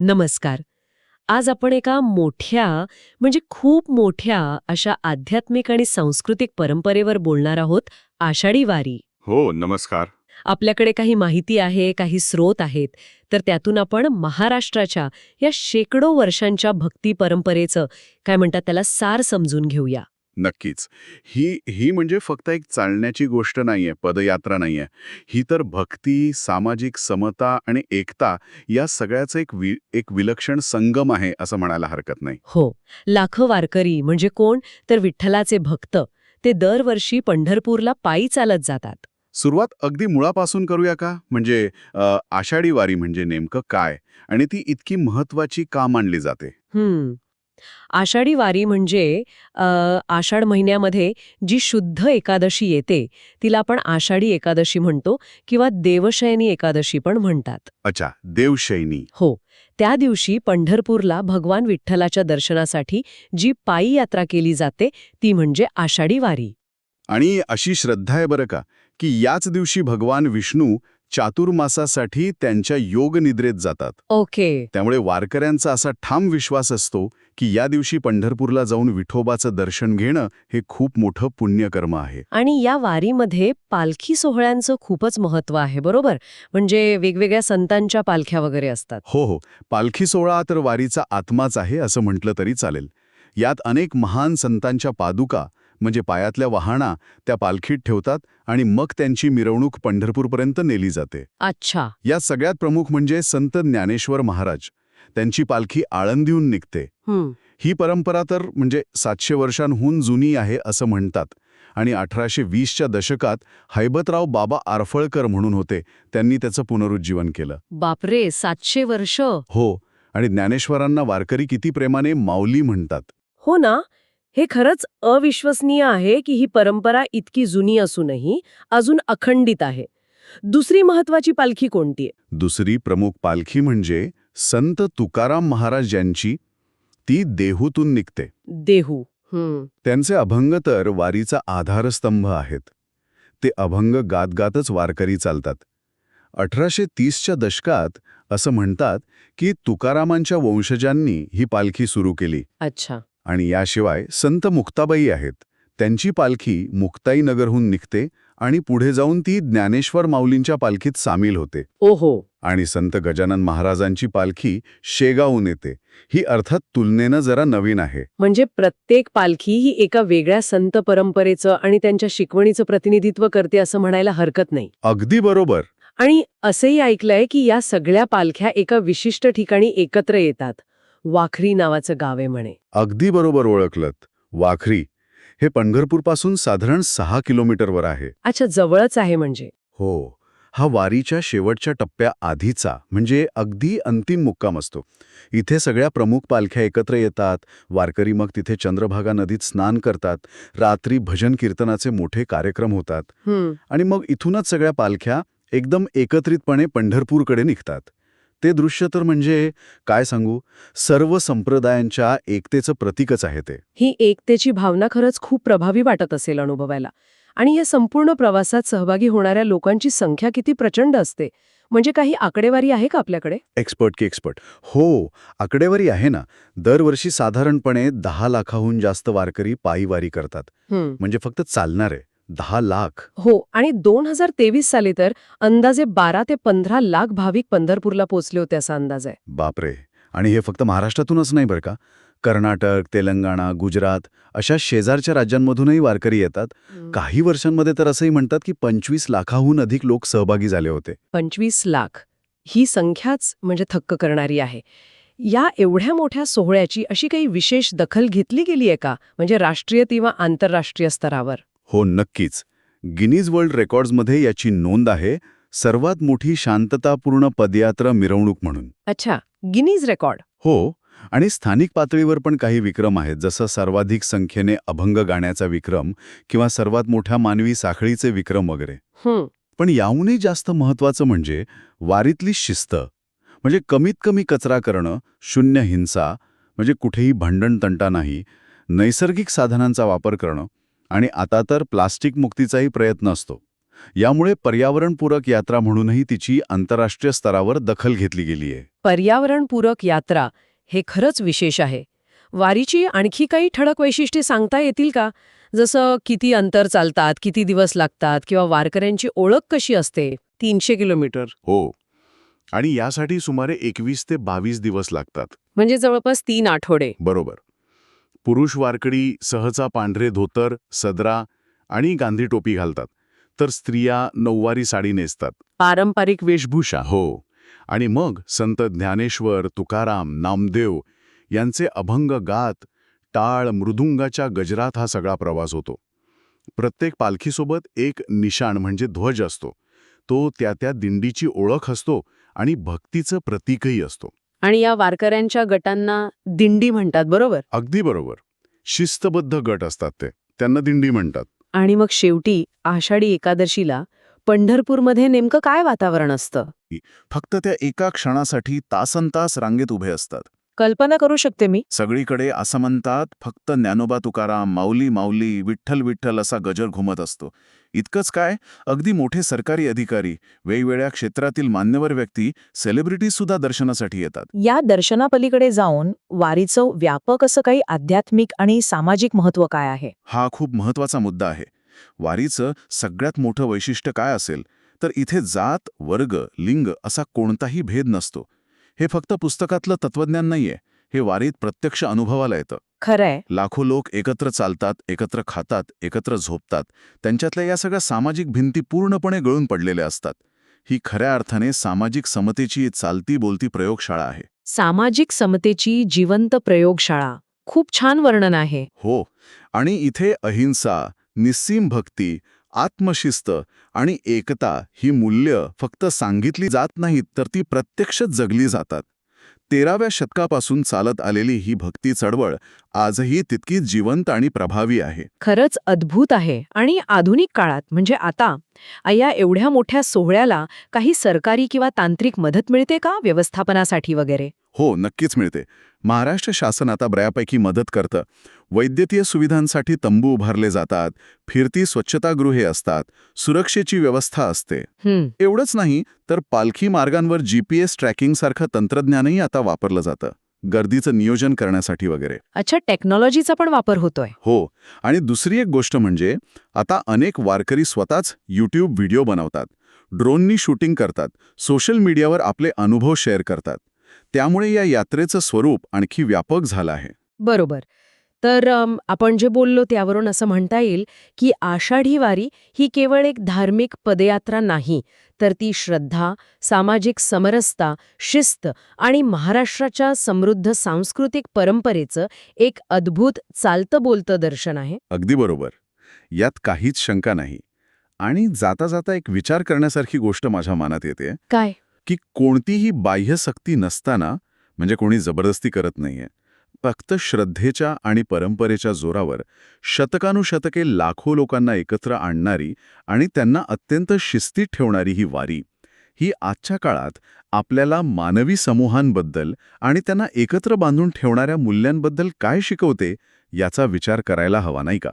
नमस्कार. आज आपण एका मोठ्या म्हणजे खूप मोठ्या अशा आध्यात्मिक आणि सांस्कृतिक परंपरेवर बोलणार आहोत आषाढी वारी. हो नमस्कार. आपल्याकडे काही माहिती आहे काही स्रोत आहेत तर त्यातून आपण महाराष्ट्राच्या या शेकडो वर्षांच्या भक्ती परंपरेचं काय म्हणतात त्याला सार समजून घेऊया. नक्कीच. ही ही म्हणजे फक्त एक चालण्याची गोष्ट नाहीये पदयात्रा नाहीये. ही तर भक्ती सामाजिक समता आणि एकता या सगळ्याचं एक वि एक विलक्षण संगम आहे असं म्हणायला हरकत नाही. हो. लाखो वारकरी म्हणजे कोण? तर विठ्ठलाचे भक्त. ते दरवर्षी पंढरपूरला पायी चालत जातात. सुरुवात अगदी मुळापासून करूया का? म्हणजे आषाढी वारी म्हणजे नेमकं काय? आणि ती इतकी महत्वाची का मानली जाते? हम्म. आषाढी वारी म्हणजे आषाढ महिन्यामध्ये जी शुद्ध एकादशी येते तिला आपण आषाढी एकादशी म्हणतो किंवा देवशयनी एकादशी पण म्हणतात. अच्छा देवशैनी हो त्या दिवशी पंढरपूरला भगवान विठ्ठलाच्या दर्शनासाठी जी पायी यात्रा केली जाते ती म्हणजे आषाढी वारी. आणि अशी श्रद्धा आहे बरं का की याच दिवशी भगवान विष्णू चातुर्मासासाठी त्यांच्या योग निद्रेत जातात. ओके. त्यामुळे वारकऱ्यांचा असा ठाम विश्वास असतो की या दिवशी पंढरपूरला जाऊन विठोबाचं दर्शन घेणं हे खूप मोठं पुण्यकर्म आहे. आणि या वारीमध्ये पालखी सोहळ्यांचं खूपच महत्त्व आहे बरोबर? म्हणजे वेगवेगळ्या संतांच्या पालख्या वगैरे असतात. हो हो. पालखी सोहळा तर वारीचा आत्माच आहे असं म्हटलं तरी चालेल. यात अनेक महान संतांच्या पादुका म्हणजे पायातल्या वाहना त्या पालखीत ठेवतात आणि मग त्यांची मिरवणूक पंढरपूरपर्यंत नेली जाते. अच्छा. यात सगळ्यात प्रमुख म्हणजे संत ज्ञानेश्वर महाराज. त्यांची पालखी आळंदीहून निघते. हम्म ही परंपरा तर म्हणजे सातशे वर्षांहून जुनी आहे असं म्हणतात. आणि अठराशे वीसच्या दशकात हैबतराव बाबा आरफळकर म्हणून होते. त्यांनी त्याचं पुनरुज्जीवन केलं. बापरे सातशे वर्ष. हो आणि ज्ञानेश्वरांना वारकरी किती प्रेमाने माऊली म्हणतात. हो ना? हे खरंच अविश्वसनीय आहे की ही परंपरा इतकी जुनी असूनही अजून अखंडित आहे. दुसरी महत्वाची पालखी कोणती आहे? दुसरी प्रमुख पालखी म्हणजे संत तुकाराम महाराज यांची ती देहूतून निघते. देहू त्यांचे अभंग तर वारीचा आधारस्तंभ आहेत. ते अभंग गात गातच वारकरी चालतात. अठराशे तीसच्या दशकात असं म्हणतात की तुकारामांच्या वंशजांनी ही पालखी सुरू केली. अच्छा. आणि याशिवाय संत मुक्ताबाई आहेत. त्यांची पालखी मुक्ताईनगरहून निघते आणि पुढे जाऊन ती ज्ञानेश्वर माऊलींच्या पालखीत सामील होते. ओहो! आणि संत गजानन महाराजांची पालखी शेगावून येते. ही अर्थात तुलनेनं जरा नवीन आहे. म्हणजे प्रत्येक पालखी ही एका वेगळ्या संत परंपरेचं आणि त्यांच्या शिकवणीचं प्रतिनिधित्व करते असं म्हणायला हरकत नाही. अगदी बरोबर. आणि असंही ऐकलंय की या सगळ्या पालख्या एका विशिष्ट ठिकाणी एकत्र येतात. वाखरी नावाचं गाव आहे म्हणे. अगदी बरोबर ओळखलत. वाखरी हे पंढरपूरपासून साधारण सहा किलोमीटरवर आहे. अच्छा जवळच आहे म्हणजे. हो हा वारीच्या शेवटच्या टप्प्या आधीचा म्हणजे अगदी अंतिम मुक्काम असतो. इथे सगळ्या प्रमुख पालख्या एकत्र येतात वारकरी मग तिथे चंद्रभागा नदीत स्नान करतात रात्री भजन कीर्तनाचे मोठे कार्यक्रम होतात. आणि मग इथूनच सगळ्या पालख्या एकदम एकत्रितपणे पंढरपूरकडे निघतात. ते दृश्य तर म्हणजे काय सांगू सर्व संप्रदायांच्या एकतेचं प्रतीकच आहे ते. ही एकतेची भावना खरंच खूप प्रभावी वाटत असेल अनुभवायला. आणि या संपूर्ण प्रवासात सहभागी होणाऱ्या लोकांची संख्या किती प्रचंड असते. म्हणजे काही आकडेवारी आहे का आपल्याकडे? एक्सपर्ट की एक्सपर्ट हो आकडेवारी आहे ना. दरवर्षी साधारणपणे दहा लाखाहून जास्त वारकरी पायी वारी करतात म्हणजे फक्त चालणारे. दहा लाख. हो आणि दोन हजार तेवीस साली तर अंदाजे बारा ते पंधरा लाख भाविक पंढरपूरला पोहोचले होते असा अंदाज आहे. बापरे. आणि हे फक्त महाराष्ट्रातूनच नाही बरं का? कर्नाटक तेलंगणा गुजरात अशा शेजारच्या राज्यांमधूनही वारकरी येतात. काही वर्षांमध्ये तर असंही म्हणतात की पंचवीस लाखाहून अधिक लोक सहभागी झाले होते. पंचवीस लाख. ही संख्याच म्हणजे थक्क करणारी आहे. या एवढ्या मोठ्या सोहळ्याची अशी काही विशेष दखल घेतली गेली आहे का? म्हणजे राष्ट्रीय किंवा आंतरराष्ट्रीय स्तरावर? हो नक्कीच. गिनीज वर्ल्ड रेकॉर्ड्समध्ये याची नोंद आहे सर्वात मोठी शांततापूर्ण पदयात्रा मिरवणूक म्हणून. अच्छा गिनीज रेकॉर्ड. हो आणि स्थानिक पातळीवर पण काही विक्रम आहेत जसं सर्वाधिक संख्येने अभंग गाण्याचा विक्रम किंवा सर्वात मोठ्या मानवी साखळीचे विक्रम वगैरे. पण याहूनही जास्त महत्वाचं म्हणजे वारीतली शिस्त. म्हणजे कमीत कमी कचरा करणं शून्य हिंसा म्हणजे कुठेही भांडण तंटा नाही नैसर्गिक साधनांचा वापर करणं आणि आता तर प्लास्टिक मुक्तीचाही प्रयत्न असतो. यामुळे पर्यावरणपूरक यात्रा म्हणूनही तिची आंतरराष्ट्रीय स्तरावर दखल घेतली गेली आहे पर्यावरणपूरक यात्रा हे खरंच विशेष आहे. वारीची आणखी काही ठळक वैशिष्ट्ये सांगता येतील का? जसं किती अंतर चालतात किती दिवस लागतात किंवा वारकऱ्यांची ओळख कशी असते? तीनशे किलोमीटर. हो. आणि यासाठी सुमारे एकवीस ते बावीस दिवस लागतात. म्हणजे जवळपास तीन आठवडे. बरोबर. पुरुष वारकडी सहसा पांढरे धोतर सदरा आणि गांधी टोपी घालतात तर स्त्रिया नऊवारी साडी नेसतात. पारंपरिक वेशभूषा. हो. आणि मग संत ज्ञानेश्वर तुकाराम नामदेव यांचे अभंग गात टाळ मृदुंगाच्या गजरात हा सगळा प्रवास होतो. प्रत्येक पालखीसोबत एक निशाण म्हणजे ध्वज असतो. तो त्या त्या दिंडीची ओळख असतो आणि भक्तीचं प्रतीकही असतो. आणि या वारकऱ्यांच्या गटांना दिंडी म्हणतात बरोबर? अगदी बरोबर. शिस्तबद्ध गट असतात ते. त्यांना दिंडी म्हणतात. आणि मग शेवटी आषाढी एकादशीला पंढरपूरमध्ये नेमकं काय वातावरण असतं? फक्त त्या एका क्षणासाठी तासनतास रांगेत उभे असतात. कल्पना करू शकते मी? सगळीकडे असं म्हणतात फक्त ज्ञानोबा तुकाराम माऊली माऊली विठ्ठल विठ्ठल असा गजर घुमत असतो. इतकंच काय? अगदी मोठे सरकारी अधिकारी वेगवेगळ्या क्षेत्रातील मान्यवर व्यक्ती सेलिब्रिटीज सुद्धा दर्शनासाठी येतात. या दर्शनापलीकडे जाऊन वारीचं व्यापक असं काही आध्यात्मिक आणि सामाजिक महत्त्व काय आहे? हा खूप महत्त्वाचा मुद्दा आहे. वारीचं सगळ्यात मोठं वैशिष्ट्य काय असेल? तर इथे जात वर्ग लिंग असा कोणताही भेद नसतो. हे फक्त पुस्तकातलं तत्वज्ञान नाहीये. हे वारीत प्रत्यक्ष अनुभवाला येतं. खरंय. लाखो लोक एकत्र चालतात एकत्र खातात एकत्र झोपतात. त्यांच्यातल्या या सगळ्या सामाजिक भिंती पूर्णपणे गळून पडलेल्या असतात. ही खऱ्या अर्थाने सामाजिक समतेची चालती बोलती प्रयोगशाळा आहे. सामाजिक समतेची जिवंत प्रयोगशाळा. खूप छान वर्णन आहे. हो. आणि इथे अहिंसा निस्सीम भक्ती आत्मशिस्त आणि एकता ही मूल्य फक्त सांगितली जात नाहीत तर ती प्रत्यक्षच जगली जातात. तेराव्या शतकापासून चालत आलेली ही भक्ती चळवळ आजही तितकीच जिवंत आणि प्रभावी आहे. खरंच अद्भुत आहे आणि आधुनिक काळात म्हणजे आता या एवढ्या मोठ्या सोहळ्याला काही सरकारी किंवा तांत्रिक मदत मिळते का व्यवस्थापनासाठी वगैरे? हो नक्कीच मिळते. महाराष्ट्र शासन आता बऱ्यापैकी मदत करतं. वैद्यकीय सुविधांसाठी तंबू उभारले जातात फिरती स्वच्छतागृहे असतात सुरक्षेची व्यवस्था असते. हं, एवढंच नाही तर पालखी मार्गांवर जीपीएस ट्रॅकिंगसारखं तंत्रज्ञानही आता वापरलं जातं. गर्दीचं नियोजन करण्यासाठी वगैरे. अच्छा टेक्नॉलॉजीचा पण वापर होतोय. हो आणि दुसरी एक गोष्ट म्हणजे आता अनेक वारकरी स्वतःच यूट्यूब व्हिडिओ बनवतात. ड्रोननी शूटिंग करतात. सोशल मीडियावर आपले अनुभव शेअर करतात. त्यामुळे या यात्रेचं स्वरूप आणखी व्यापक झालं आहे. बरोबर. तर आपण जे बोललो त्यावरून असं म्हणता येईल की आषाढी वारी ही केवळ एक धार्मिक पदयात्रा नाही तर ती श्रद्धा सामाजिक समरसता शिस्त आणि महाराष्ट्राच्या समृद्ध सांस्कृतिक परंपरेचं एक अद्भुत चालतं बोलतं दर्शन आहे. अगदी बरोबर. यात काहीच शंका नाही. आणि जाता जाता एक विचार करण्यासारखी गोष्ट माझ्या मनात येते. काय? की कोणतीही बाह्य सक्ती नसताना म्हणजे कोणी जबरदस्ती करत नाहीये फक्त श्रद्धेच्या आणि परंपरेच्या जोरावर शतकानुशतके लाखो लोकांना एकत्र आणणारी आणि त्यांना अत्यंत शिस्तीत ठेवणारी ही वारी ही आजच्या काळात आपल्याला मानवी समूहांबद्दल आणि त्यांना एकत्र बांधून ठेवणाऱ्या मूल्यांबद्दल काय शिकवते याचा विचार करायला हवा नाही का?